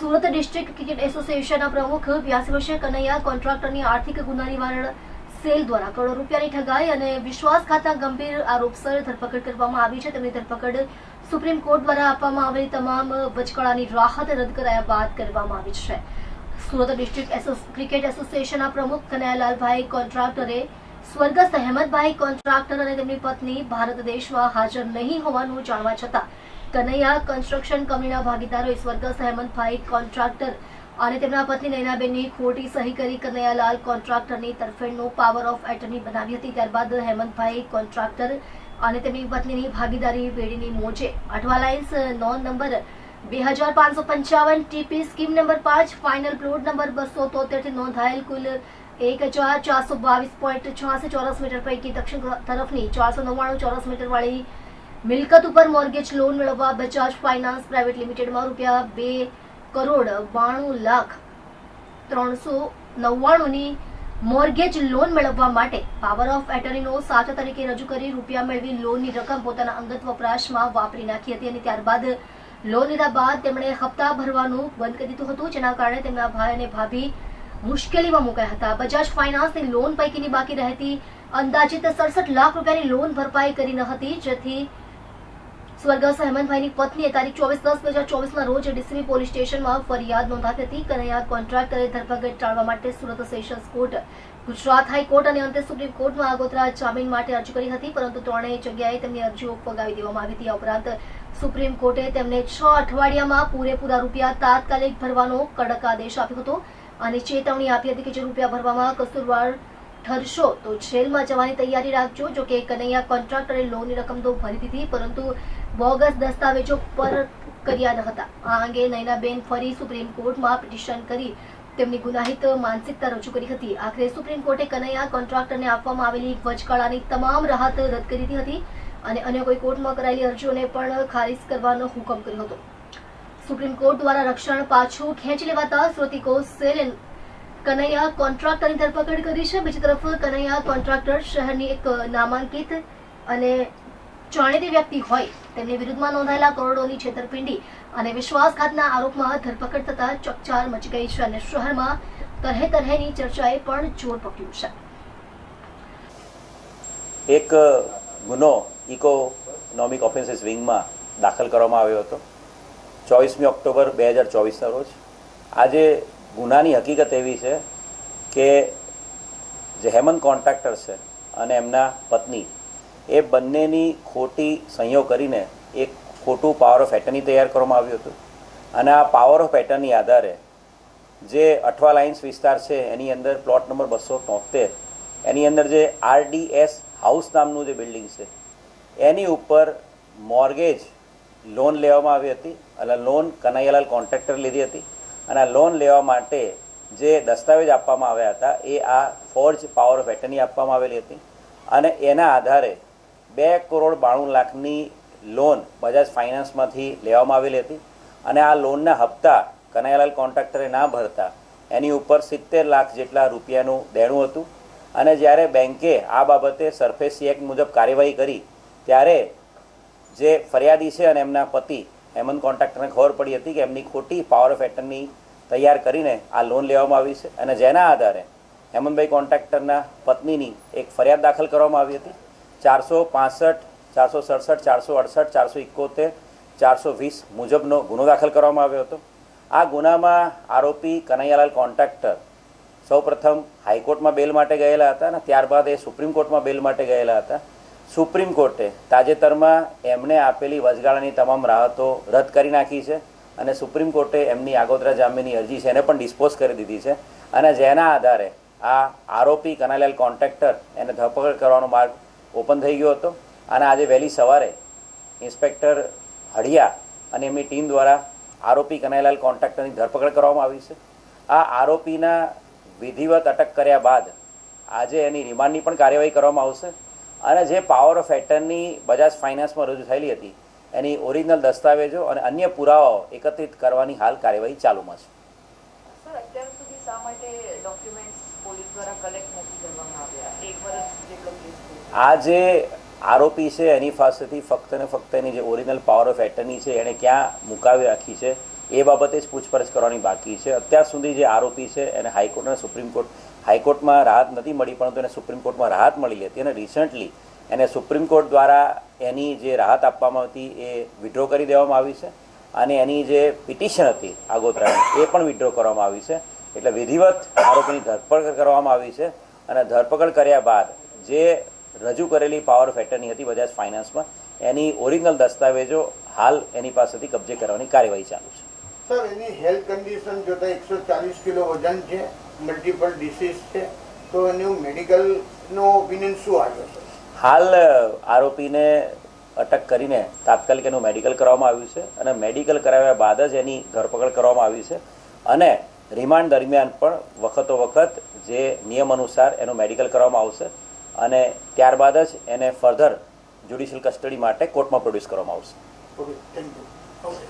Surat district cricket એસોસિએશનના પ્રમુખ બ્યાસી વર્ષીય કનૈયા કોન્ટ્રાક્ટરની આર્થિક ગુના નિવારણ સેલ દ્વારા કરોડો રૂપિયાની ઠગાઈ અને વિશ્વાસઘાતના ગંભીર આરોપસર ધરપકડ કરવામાં આવી છે. તેમની ધરપકડ સુપ્રીમ કોર્ટ દ્વારા આપવામાં આવેલી તમામ વચકળાની રાહત રદ કરાયા બાદ કરવામાં આવી છે. સુરત ડિસ્ટ્રિક્ટ ક્રિકેટ એસોસિએશનના પ્રમુખ કનૈયાલાલભાઈ કોન્ટ્રાક્ટરે સ્વર્ગસ્થ હેમંતભાઈ કોન્ટ્રાક્ટર અને તેમની પત્ની ભારત દેશમાં હાજર નહીં હોવાનું જાણવા છતાં કનૈયા કન્સ્ટ્રક્શન કંપનીના ભાગીદારો સ્વર્ગસ્થ હેમંતભાઈ કોન્ટ્રાક્ટર અને તેમના પત્ની નૈનાબેનની ખોટી સહી કરી કનૈયાલાલ કોન્ટ્રાક્ટરની તરફેણનું પાવર ઓફ એટર્ની બનાવી હતી. ત્યારબાદ હેમંતભાઈ કોન્ટ્રાક્ટર અને તેમની પત્નીની ભાગીદારી વેડીની મોજે. અઠવા લાઇન્સ નોન નંબર બે હજાર પાંચસો પંચાવન ટીપી સ્કીમ નંબર પાંચ ફાઇનલ પ્લોટ નંબર બસો તોતેરથી નોંધાયેલ કુલ એક હજાર ચારસો બાવીસ પોઈન્ટ છ્યાસી ચોરસ મીટર પૈકી દક્ષિણ તરફની ચારસો નવ્વાણું ચોરસ મીટર વાળી મિલકત ઉપર મોર્ગેજ લોન મેળવવા બજાજ ફાઇનાન્સ પ્રાઇવેટ લિમિટેડમાં રૂપિયા બે કરોડ બાણું લાખ ત્રણસો નવ્વાણુંની મોર્ગેજ લોન મેળવવા માટે પાવર ઓફ એટર્નીનો સાચા તરીકે રજૂ કરી રૂપિયા મેળવી લોનની રકમ પોતાના અંગત વપરાશમાં વાપરી નાખી હતી અને ત્યારબાદ લોન લીધા બાદ તેમણે હપ્તા ભરવાનું બંધ કરી દીધું હતું, જેના કારણે તેમના ભાઈ અને ભાભી મુશ્કેલીમાં મુકાયા હતા. બજાજ ફાઇનાન્સની લોન પૈકીની બાકી રહેતી અંદાજિત સડસઠ લાખ રૂપિયાની લોન ભરપાઈ કરી ન હતી, જેથી સ્વર્ગસ્થ હેમંતભાઈની પત્નીએ તારીખ ચોવીસ દસ બે હજાર ચોવીસના રોજ ડીસીબી પોલીસ સ્ટેશનમાં ફરિયાદ નોંધાવી હતી. કનૈયા કોન્ટ્રાક્ટરે ધરપકડ ટાળવા માટે Surat sessions court, Gujarat high court અને અંતે સુપ્રીમ કોર્ટમાં આગોતરા જામીન માટે અરજી કરી હતી, પરંતુ ત્રણેય જગ્યાએ તેમની અરજીઓ ફગાવી દેવામાં આવી હતી. આ ઉપરાંત સુપ્રીમ કોર્ટે તેમને છ અઠવાડિયામાં પૂરેપૂરા રૂપિયા તાત્કાલિક ભરવાનો કડક આદેશ આપ્યો હતો. અને ચેતવણી આપી હતી કે જે રૂપિયા ભરવામાં કસૂરવાર ઠરશો તો જેલમાં જવાની તૈયારી રાખજો. જો કે કનૈયા કોન્ટ્રાક્ટરે લોનની રકમ તો ભરી દીધી, પરંતુ બોગસ દસ્તાવેજો પર કર્યા ન હતા. આ અંગે નયનાબેન ફરી સુપ્રીમ કોર્ટમાં પિટિશન કરી તેમની ગુનાહિત માનસિકતા રજૂ કરી હતી. આખરે સુપ્રીમ કોર્ટે કનૈયા કોન્ટ્રાક્ટરને આપવામાં આવેલી વચગાળાની તમામ રાહત રદ કરી દીધી હતી અને અન્ય કોઈ કોર્ટમાં કરાયેલી અરજીઓને પણ ખારીજ કરવાનો હુકમ કર્યો હતો. સુપ્રીમ કોર્ટ દ્વારા રક્ષણ પાછું ખેંચી લેવાતા શ્રોતિકો સેલ કનૈયા કોન્ટ્રાક્ટરની ધરપકડ કરી છે. બીજી તરફ કનૈયા કોન્ટ્રાક્ટર શહેરની એક નામાંકિત અને જાણીતી વ્યક્તિ હોય, તેમની વિરુદ્ધમાં નોંધાયેલા કરોડોની છેતરપિંડી અને વિશ્વાસઘાતના આરોપમાં ધરપકડ થતા ચકચાર મચી ગઈ છે અને શહેરમાં તરહે તરહેની ચર્ચાએ પણ જોર પકડ્યું છે. એક ગુનો ઇકોનોમિક ઓફેન્સીસ વિંગમાં દાખલ કરવામાં આવ્યો હતો. ચોવીસમી ઓક્ટોબર બે હજાર ચોવીસના રોજ. આજે ગુનાની હકીકત એવી છે કે જે હેમંત કોન્ટ્રાક્ટર છે અને એમના પત્ની, એ બંનેની ખોટી સંયોગ કરીને એક ખોટું પાવર ઓફ એટર્ની તૈયાર કરવામાં આવ્યું હતું. અને આ પાવર ઓફ એટર્ની આધારે જે અઠવા લાઇન્સ વિસ્તાર છે, એની અંદર પ્લોટ નંબર બસો તોતેર, એની અંદર જે આરડીએસ હાઉસ નામનું જે બિલ્ડિંગ છે, એની ઉપર મોર્ગેજ લોન લેવામાં આવી હતી. એટલે લોન કનૈયાલાલ કોન્ટ્રાક્ટર લીધી હતી. અને આ લોન લેવા માટે જે દસ્તાવેજ આપવામાં આવ્યા હતા, એ આ ફોર્જ પાવર ઓફ એટર્ની આપવામાં આવેલી હતી. અને એના આધારે બે કરોડ બાણું લાખની લોન બજાજ ફાઇનાન્સમાંથી લેવામાં આવેલી હતી. અને આ લોનના હપ્તા કનૈયાલાલ કોન્ટ્રાક્ટરે ના ભરતા, એની ઉપર સિત્તેર લાખ જેટલા રૂપિયાનું દેણું હતું. અને જ્યારે બેન્કે આ બાબતે સરફેસી એક્ટ મુજબ કાર્યવાહી કરી, ત્યારે જે ફરિયાદી છે અને એમના પતિ હેમંત કોન્ટ્રાક્ટરને ખબર પડી હતી કે એમની ખોટી પાવર ઓફ એટર્ની તૈયાર કરીને આ લોન લેવામાં આવી છે અને જેના આધારે હેમંતભાઈ કોન્ટ્રાક્ટરના પત્નીની એક ફરિયાદ દાખલ કરવામાં આવી હતી. ચારસો પાસઠ, ચારસો સડસઠ, ચારસો અડસઠ, ચારસો એકોતેર ચારસો વીસ મુજબનો ગુનો દાખલ કરવામાં આવ્યો હતો. આ ગુનામાં આરોપી કનૈયાલાલ કોન્ટ્રાક્ટર સૌપ્રથમ હાઈકોર્ટમાં બેલ માટે ગયેલા હતા અને ત્યારબાદ એ સુપ્રીમ કોર્ટમાં બેલ માટે ગયેલા હતા. સુપ્રીમ કોર્ટે તાજેતરમાં એમણે આપેલી વચગાળાની તમામ રાહતો રદ કરી નાખી છે અને સુપ્રીમ કોર્ટે એમની આગોતરા જામીનની અરજી છે એને પણ ડિસ્પોઝ કરી દીધી છે. અને જેના આધારે આ આરોપી કનાલાલ કોન્ટ્રાક્ટર એને ધરપકડ કરવાનો માર્ગ ઓપન થઈ ગયો હતો. અને આજે વહેલી સવારે ઇન્સ્પેક્ટર હળિયા અને એમની ટીમ દ્વારા આરોપી કનાલાલ કોન્ટ્રાક્ટરની ધરપકડ કરવામાં આવી છે. આ આરોપીના વિધિવત અટક કર્યા બાદ આજે એની રિમાન્ડની પણ કાર્યવાહી કરવામાં આવશે. અને જે પાવર ઓફ એટર્ની બજાજ ફાઇનાન્સમાં રજૂ થયેલી હતી એની ઓરિજિનલ દસ્તાવેજો અને અન્ય પુરાવાઓ એકત્રિત કરવાની હાલ કાર્યવાહી ચાલુમાં છે. આ જે આરોપી છે એની પાસેથી ફક્ત ને ફક્ત એની જે ઓરિજિનલ પાવર ઓફ એટર્ની છે એણે ક્યાં મુકાવી રાખી છે એ બાબતે જ પૂછપરછ કરવાની બાકી છે. અત્યાર સુધી જે આરોપી છે, એને હાઈકોર્ટ અને સુપ્રીમ કોર્ટ હાઈકોર્ટમાં રાહત નથી મળી, પરંતુ એને સુપ્રીમ કોર્ટમાં રાહત મળી હતી અને રિસન્ટલી એને સુપ્રીમ કોર્ટ દ્વારા એની જે રાહત આપવામાં હતી એ વિડ્રો કરી દેવામાં આવી છે અને એની જે પિટિશન હતી આગોતરાની એ પણ વિડ્રો કરવામાં આવી છે. એટલે વિધિવત આરોપીની ધરપકડ કરવામાં આવી છે અને ધરપકડ કર્યા બાદ જે રજૂ કરેલી પાવર ઓફ એટર્ની હતી બજાજ ફાઇનાન્સમાં એની ઓરિજિનલ દસ્તાવેજો હાલ એની પાસેથી કબજે કરવાની કાર્યવાહી ચાલુ છે. સર એની હેલ્થ કન્ડિશન જોતા એકસો ચાલીસ કિલો વજન છે મલ્ટિપલ ડિસીઝ છે તો એનું મેડિકલનો ઓપિનિયન શું આવ્યો સર હાલ આરોપીને અટક કરીને તાત્કાલિક એનું મેડિકલ કરવામાં આવ્યું છે અને મેડિકલ કરાવ્યા બાદ જ એની ધરપકડ કરવામાં આવી છે અને રિમાન્ડ દરમિયાન પણ વખતો વખત જે નિયમ અનુસાર એનું મેડિકલ કરવામાં આવશે અને ત્યારબાદ જ એને ફર્ધર જ્યુડિશિયલ કસ્ટડી માટે કોર્ટમાં પ્રોડ્યુસ કરવામાં આવશે. Okay thank you okay